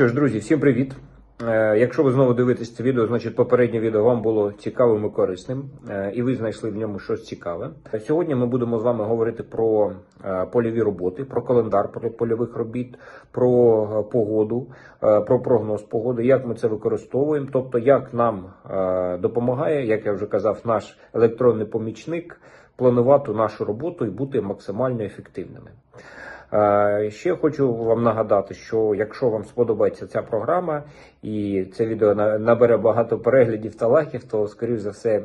Що ж, друзі, всім привіт! Е, Якщо ви знову дивитесь це відео, значить попереднє відео вам було цікавим і корисним, е, і ви знайшли в ньому щось цікаве. Сьогодні ми будемо з вами говорити про е, польові роботи, про календар польових робіт, про погоду, про прогноз погоди, як ми це використовуємо, тобто як нам допомагає, як я вже казав, наш електронний помічник планувати нашу роботу і бути максимально ефективними. Е, Ще хочу вам нагадати, що якщо вам сподобається ця програма і це відео на- набере багато переглядів та лайків, то скоріш за все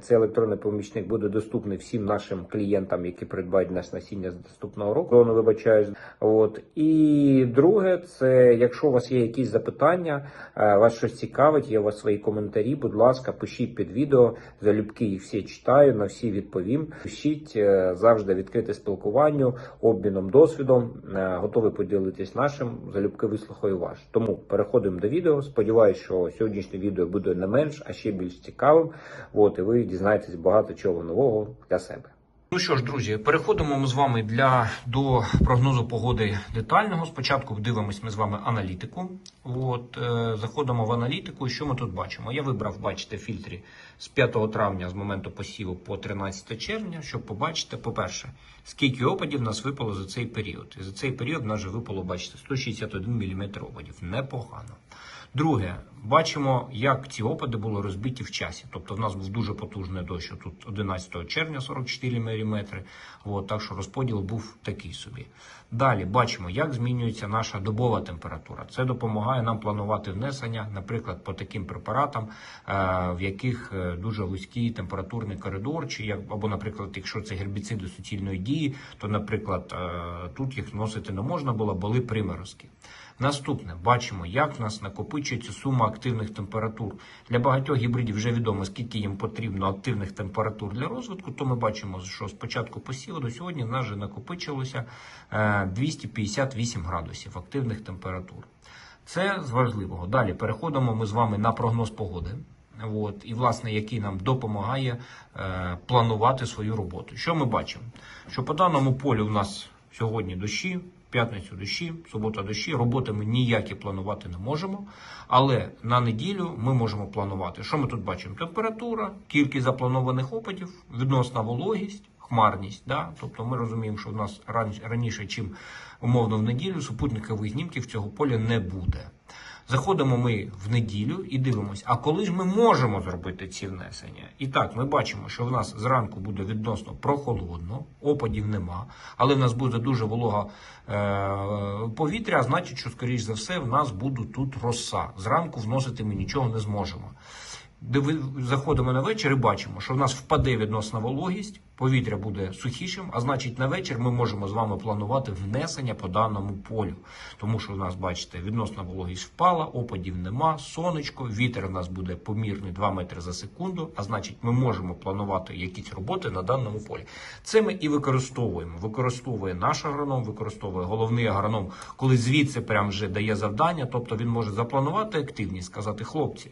цей електронний помічник буде доступний всім нашим клієнтам, які придбають наш насіння з наступного року. Ну, вибачаюсь. От і друге, це якщо у вас є якісь запитання, е, вас щось цікавить, є у вас свої коментарі. Будь ласка, пишіть під відео. Залюбки їх всі читаю, на всі відповім. Пишіть е, завжди відкрите спілкуванню, обміном досвідом. Е, Готовий поділитись нашим. Залюбки вислухаю ваш. Тому переходимо до відео. Сподіваюсь, що сьогоднішнє відео буде не менш, а ще більш цікавим. От і ви дізнаєтесь багато чого нового для себе. Ну що ж, друзі, переходимо ми з вами для до прогнозу погоди детального. Спочатку дивимось ми з вами аналітику. От е, заходимо в аналітику. І що ми тут бачимо? Я вибрав, бачите, в фільтрі з 5 травня з моменту посіву по 13 червня, щоб побачити, по-перше, скільки опадів нас випало за цей період. І за цей період нас випало, бачите, 161 мм опадів. Непогано. Друге, бачимо, як ці опади були розбиті в часі. Тобто, в нас був дуже потужний дощ тут 11 червня 44 мм. От, так що розподіл був такий собі. Далі бачимо, як змінюється наша добова температура. Це допомагає нам планувати внесення, наприклад, по таким препаратам, е, в яких е, дуже вузький температурний коридор, чи як або, наприклад, якщо це гербіциди суцільної дії, то, наприклад, е, тут їх вносити не можна було, були приморозки. Наступне бачимо, як в нас накопичується сума активних температур. Для багатьох гібридів вже відомо, скільки їм потрібно активних температур для розвитку. То ми бачимо, що з початку посіву до сьогодні в нас вже накопичилося е, 258 градусів активних температур. Це з важливого. Далі переходимо ми з вами на прогноз погоди. От, і, власне, який нам допомагає е, планувати свою роботу. Що ми бачимо? Що по даному полю в нас сьогодні дощі, п'ятницю дощі, субота дощі. Роботи ми ніякі планувати не можемо. Але на неділю ми можемо планувати. Що ми тут бачимо? Температура, кількість запланованих опадів, відносна вологість, хмарність. Да? Тобто ми розуміємо, що в нас ран- раніше, чим умовно в неділю, супутникових знімків цього поля не буде. Заходимо ми в неділю і дивимося, а коли ж ми можемо зробити ці внесення? І так, ми бачимо, що в нас зранку буде відносно прохолодно, опадів нема, але в нас буде дуже волога е- повітря, значить, що, скоріш за все, в нас буде тут роса. Зранку вносити ми нічого не зможемо. Заходимо на вечір і бачимо, що в нас впаде відносна вологість, повітря буде сухішим, а значить на вечір ми можемо з вами планувати внесення по даному полю. Тому що в нас, бачите, відносна вологість впала, опадів нема, сонечко, вітер у нас буде помірний 2 метри за секунду, а значить ми можемо планувати якісь роботи на даному полі. Це ми і використовуємо. Використовує наш агроном, використовує головний агроном, коли звідси прям вже дає завдання, тобто він може запланувати активність, сказати, хлопці.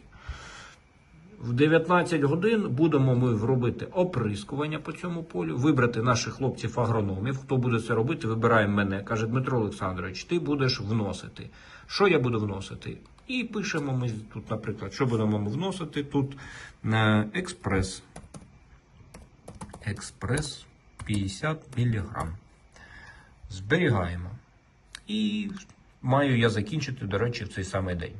В 19 годин будемо ми робити оприскування по цьому полю, вибрати наших хлопців-агрономів. Хто буде це робити, вибираємо мене. Каже Дмитро Олександрович, ти будеш вносити. Що я буду вносити? І пишемо ми тут, наприклад, що будемо ми вносити тут е, експрес. Експрес 50 мг. Зберігаємо. І маю я закінчити, до речі, в цей самий день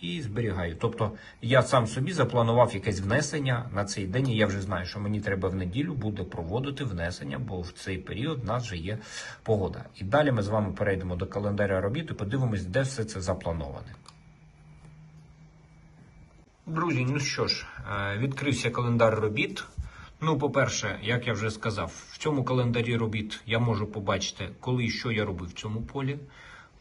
і зберігаю. Тобто я сам собі запланував якесь внесення на цей день, і я вже знаю, що мені треба в неділю буде проводити внесення, бо в цей період в нас вже є погода. І далі ми з вами перейдемо до календаря робіт і подивимось, де все це заплановане. Друзі, ну що ж, е, відкрився календар робіт. Ну, по-перше, як я вже сказав, в цьому календарі робіт я можу побачити, коли і що я робив в цьому полі,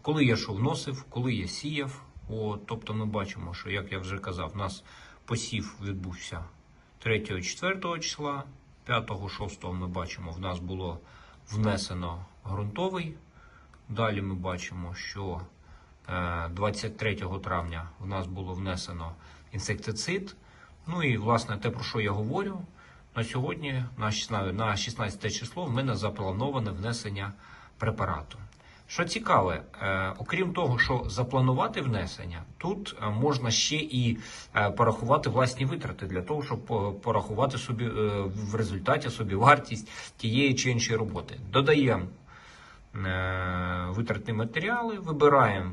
коли я що вносив, коли я сіяв. От, тобто ми бачимо, що, як я вже казав, у нас посів відбувся 3-4 числа, 5-6 ми бачимо, в нас було внесено ґрунтовий. Далі ми бачимо, що е, 23 травня в нас було внесено інсектицид. Ну і власне те, про що я говорю, на сьогодні, на 16 число, в мене заплановане внесення препарату. Що цікаве, е, окрім того, що запланувати внесення, тут е, можна ще і е, порахувати власні витрати для того, щоб порахувати собі в результаті собі вартість тієї чи іншої роботи. Додаємо витратні матеріали, вибираємо,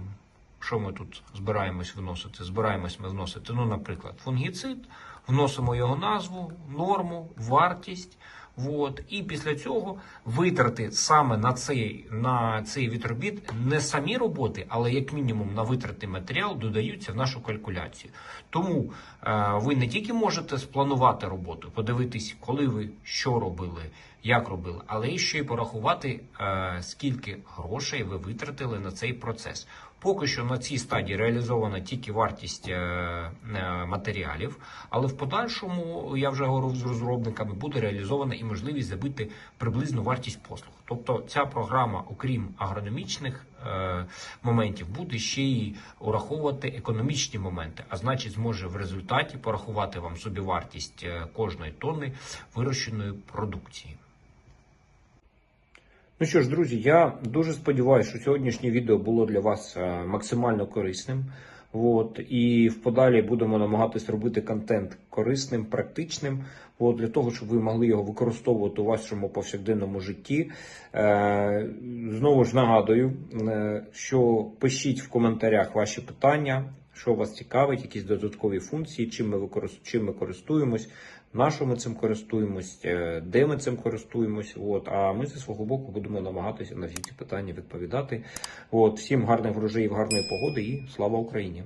що ми тут збираємось вносити. Збираємось ми вносити, ну, наприклад, фунгіцид, вносимо його назву, норму, вартість. От, і після цього витрати саме на цей, на цей відробіт не самі роботи, але як мінімум на витрати матеріал додаються в нашу калькуляцію. Тому е, ви не тільки можете спланувати роботу, подивитись, коли ви що робили, як робили, але ще й порахувати, е, скільки грошей ви витратили на цей процес. Поки що на цій стадії реалізована тільки вартість е, е, матеріалів, але в подальшому я вже говорив з розробниками, буде реалізована і можливість забити приблизну вартість послуг. Тобто ця програма, окрім агрономічних моментів, буде ще й ураховувати економічні моменти, а значить, зможе в результаті порахувати вам собівартість е, кожної тонни вирощеної продукції. Ну що ж, друзі, я дуже сподіваюся, що сьогоднішнє відео було для вас е, максимально корисним. От, і в подалі будемо намагатись робити контент корисним, практичним, от, для того, щоб ви могли його використовувати у вашому повсякденному житті. Е, знову ж нагадую, е, що пишіть в коментарях ваші питання, що вас цікавить, якісь додаткові функції, чим ми, використ... чим ми користуємось, на що ми цим користуємось, е, де ми цим користуємось. От, а ми зі свого боку будемо намагатися на всі ці питання відповідати. От, всім гарних врожаїв, гарної погоди і слава Україні!